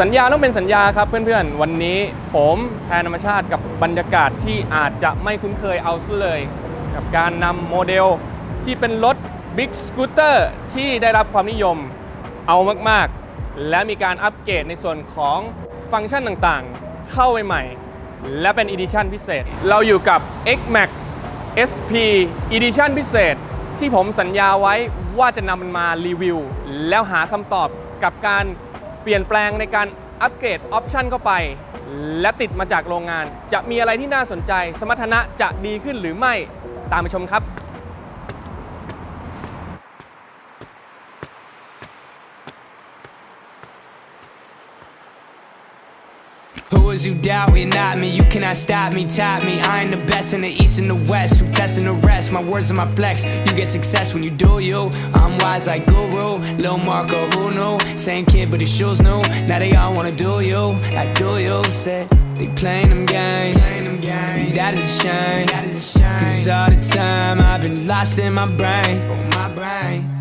สัญญาต้องเป็นสัญญาครับเพื่อนๆ วันนี้ผมแทนธรรมชาติกับบรรยากาศที่อาจจะไม่คุ้นเคยเอาซะเลย กับการนำโมเดลที่เป็นรถ Big Scooter ที่ได้รับความนิยมเอามากๆ และมีการอัปเกรดในส่วนของฟังก์ชันต่างๆ เข้าไปใหม่ และเป็น Edition พิเศษ เราอยู่กับ X-Max SP Edition พิเศษ ที่ผมสัญญาไว้ว่าจะนำมันมารีวิว แล้วหาคำตอบกับการ เปลี่ยนแปลงในการอัปเกรดออปชันเข้าไป และติดมาจากโรงงาน จะมีอะไรที่น่าสนใจ สมรรถนะจะดีขึ้นหรือไม่ตามไปชมครับ Who is you doubting? Not me. You cannot stop me, top me. I am the best in the east and the west. Who testing the rest? My words are my flex. You get success when you do you. I'm wise like Guru. Lil Marco, who knew? Same kid, but his shoes new. Now they all wanna do you. Like do you? Said they playing them games. That is a shame. Cause all the time I've been lost in my brain. Oh, my brain.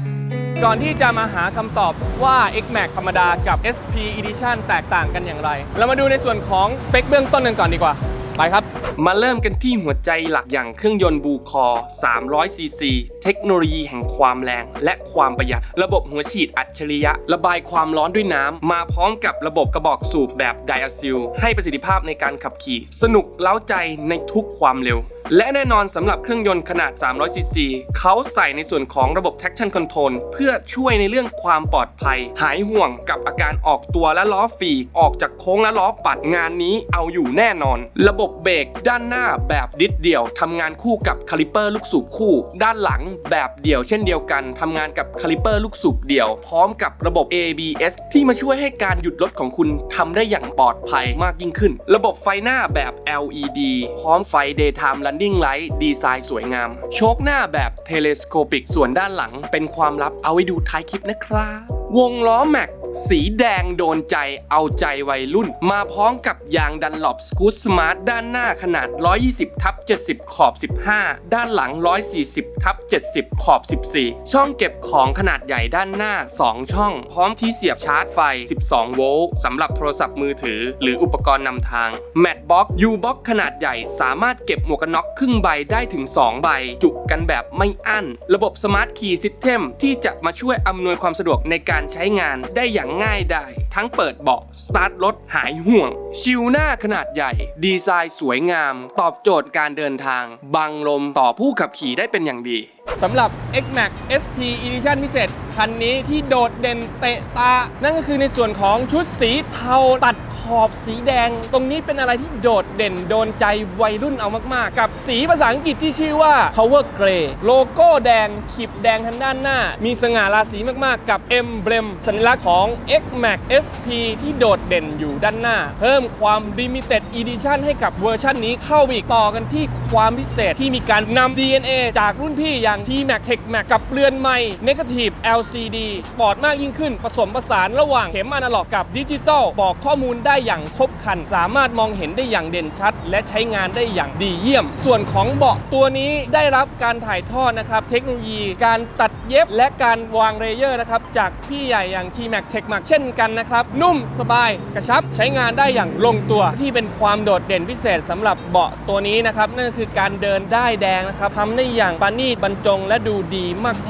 ก่อนที่จะมาหาคำตอบว่า X-Max ธรรมดากับ SP Edition แตกต่างกันอย่างไร เรามาดูในส่วนของสเปคเบื้องต้นกันก่อนดีกว่าไปครับ มาเริ่มกันที่หัวใจหลักอย่างเครื่องยนต์บูคอ300 ซีซี เทคโนโลยีแห่งความแรง และความประหยัด ระบบหัวฉีดอัจฉริยะ ระบายความร้อนด้วยน้ำ มาพร้อมกับระบบกระบอกสูบแบบไดอะซิล ให้ประสิทธิภาพในการขับขี่ สนุกเล้าใจในทุกความเร็ว และแน่นอนสำหรับเครื่องยนต์ขนาด 300ซีซีเขาใส่ในส่วนของระบบ traction control เพื่อช่วยในเรื่องความปลอดภัย หายห่วงกับอาการออกตัวและล้อฟรีออกจากโค้งและล้อปัดงานนี้เอาอยู่แน่นอน ระบบเบรกด้านหน้าแบบดิสเดี่ยวทำงานคู่กับคาลิเปอร์ลูกสูบคู่ ด้านหลังแบบเดี่ยวเช่นเดียวกันทำงานกับคาลิเปอร์ลูกสูบเดี่ยว พร้อมกับระบบ ABS ที่มาช่วยให้การหยุดรถของคุณทำได้อย่างปลอดภัยมากยิ่งขึ้น ระบบไฟหน้าแบบ LED พร้อมไฟ Daytime Running Light ดีไซน์สวยงาม โชคหน้าแบบเทเลสโคปิกส่วนด้านหลังเป็นความลับเอาไว้ดูท้ายคลิปนะครับ วงล้อแม็ก สีแดงโดนใจเอาใจวัยรุ่น มาพร้อมกับยางดันหลบสกูตสมาร์ทด้านหน้าขนาด 120ทับ70 ขอบ 15 ด้านหลัง 140ทับ70 ขอบ 14 ช่องเก็บของขนาดใหญ่ด้านหน้า 2 ช่อง พร้อมที่เสียบชาร์จไฟ 12 โวลต์สำหรับโทรศัพท์มือถือ หรืออุปกรณ์นำทางแมทบ็อกยูบ็อกขนาดใหญ่สามารถเก็บหมวกกันน็อกครึ่งใบได้ถึง 2 ใบ จุกกันแบบไม่อั้น ระบบสมาร์ทคีย์ซิสเต็มที่จะมาช่วยอำนวยความสะดวกในการใช้งานได้อย่างง่ายดายทั้งเปิดเบาะสตาร์ทรถหายห่วง ชิวหน้าขนาดใหญ่ ดีไซน์สวยงาม ตอบโจทย์การเดินทาง บังลมต่อผู้ขับขี่ได้เป็นอย่างดีสำหรับ X-Max SP Edition พิเศษ คันนี้ที่โดดเด่นเตะตา นั่นก็คือในส่วนของชุดสีเทาตัดขอบสีแดง ตรงนี้เป็นอะไรที่โดดเด่นโดนใจวัยรุ่นเอามาก ๆ กับสีภาษาอังกฤษที่ชื่อว่า Power Gray โลโก้แดงขีบแดงทางด้านหน้า มีสง่าราศีมาก ๆ กับ Emblem สัญลักษณ์ของ X-Max SP ที่โดดเด่นอยู่ด้านหน้า เพิ่มความ Limited Edition ให้กับเวอร์ชันนี้เข้าอีกต่อกันที่ความพิเศษที่มีการนำ DNA จากรุ่นพี่อย่าง T-Max Tech Max กับเรือนใหม่ Negative L LCD สปอร์ตมากยิ่งขึ้น ผสมผสานระหว่างเข็มอนาล็อกกับดิจิตอลบอกข้อมูลได้อย่างครบครัน สามารถมองเห็นได้อย่างเด่นชัด และใช้งานได้อย่างดีเยี่ยม ส่วนของเบาะตัวนี้ได้รับการถ่ายทอดนะครับ เทคโนโลยีการตัดเย็บและการวางเลเยอร์นะครับ จากพี่ใหญ่อย่าง T-Max Tech Max เช่นกันนะครับ นุ่มสบายกระชับใช้งานได้อย่างลงตัวที่เป็นความโดดเด่นพิเศษสำหรับเบาะตัวนี้นะครับ นั่นก็คือการเดินได้แดงนะครับทำได้อย่างปานีตบรรจงและดูดี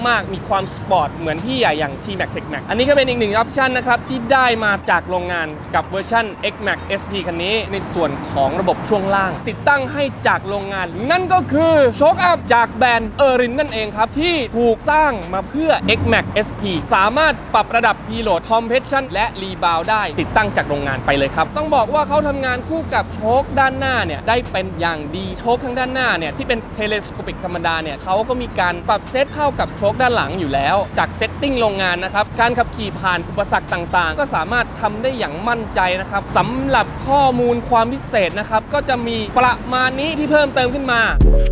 มาก ๆ มีความสปอร์ตเหมือนพี่ใหญ่อย่าง T-Max Tech Max อันนี้ก็เป็นอีกหนึ่งออปชันนะครับ ที่ได้มาจากโรงงานกับเวอร์ชัน X-Max SP คันนี้ ในส่วนของระบบช่วงล่าง ติดตั้งให้จากโรงงาน นั่นก็คือโชคอัพจากแบรนด์เออรินนั่นเองครับ ที่ถูกสร้างมาเพื่อ X-Max SP สามารถปรับระดับ Preload Compression และ Rebound ได้ ติดตั้งจากโรงงานไปเลยครับ ต้องบอกว่าเขาทำงานคู่กับโชคด้านหน้าเนี่ยได้เป็นอย่างดีโชคทางด้านหน้าเนี่ยที่เป็น Telescopic ธรรมดาเนี่ยเขาก็มีการปรับเซตเข้ากับโชคด้านหลังอยู่แล้ว จากเซตติ้งโรงงานนะครับ การขับขี่ผ่านอุปสรรคต่างๆ ก็สามารถทำได้อย่างมั่นใจนะครับสำหรับข้อมูลความพิเศษนะครับ ก็จะมีประมาณนี้ที่เพิ่มเติมขึ้นมา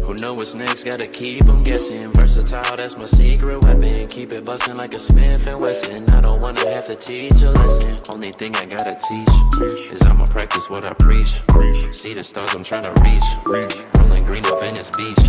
Who know what's next? Gotta keep 'em guessing. Versatile, that's my secret weapon. Keep it bustin' like a Smith and Wesson. I don't wanna have to teach a lesson. Only thing I gotta teach is I'ma practice what I preach. See the stars I'm tryna reach. Rolling green to Venice Beach.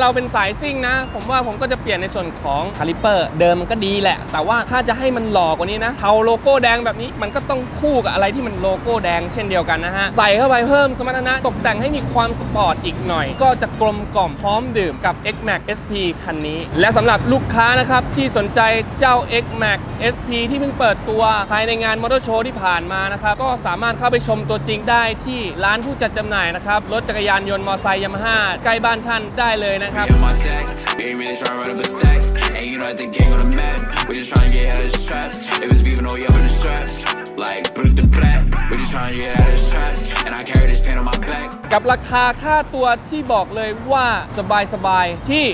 เราเป็นสายซิ่งนะ ผมว่าผมก็จะเปลี่ยนในส่วนของคาลิเปอร์เดิมมันก็ดีแหละ แต่ว่าถ้าจะให้มันหล่อกว่านี้นะเทาโลโก้แดงแบบนี้มันก็ต้องคู่กับอะไรที่มันโลโก้แดงเช่นเดียวกันนะฮะ ใส่เข้าไปเพิ่มสมรรถนะตกแต่งให้มีความสปอร์ตอีกหน่อย ก็จะกลมกล่อมพร้อมดื่มกับ X Max SP คันนี้ และสำหรับลูกค้านะครับ ที่สนใจเจ้า X Max SP ที่เพิ่งเปิดตัวภายในงานมอเตอร์โชว์ที่ผ่านมานะครับ ก็สามารถเข้าไปชมตัวจริงได้ที่ร้านผู้จัดจำหน่ายนะครับรถจักรยานยนต์มอไซค์ยามาฮ่าใกล้บ้านท่านได้เลยนะครับ Me and my tech, we ain't really tryna run up a stack. And you know that the gang on the map. We just tryna get out of this trap. If it's beefing, oh yeah, with the strap. Like, put the brat. We just tryna get out of this trap. And I carry this pain on my back. กับราคาค่าตัวที่บอกเลยว่าสบายๆที่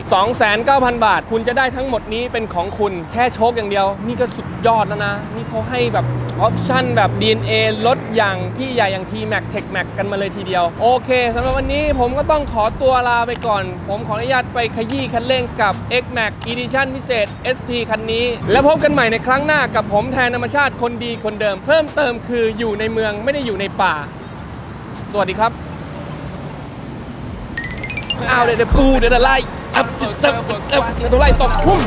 29,000 บาท คุณจะได้ทั้งหมดนี้เป็นของคุณแค่โชคอย่างเดียว นี่ก็สุดยอดแล้วนะ นี่เขาให้แบบออปชั่นแบบ DNA ลด อย่างพี่ใหญ่อย่าง T-Max Tech Max กันมาเลยทีเดียว โอเคสำหรับวันนี้ผมก็ต้องขอตัวลาไปก่อน ผมขออนุญาตไปขยี้คันเร่งกับ X Max Edition พิเศษ SP คันนี้ แล้วพบกันใหม่ในครั้งหน้ากับผมแทนธรรมชาติคนดีคนเดิม เพิ่มเติมคืออยู่ในเมืองไม่ได้อยู่ในป่า สวัสดีครับอ้าวเดี๋ยวเดี๋ยวปูเดี๋ยวเดี๋ยวไล่อัพจิตซับอัพเดี๋ยวไล่ตบพุ่ม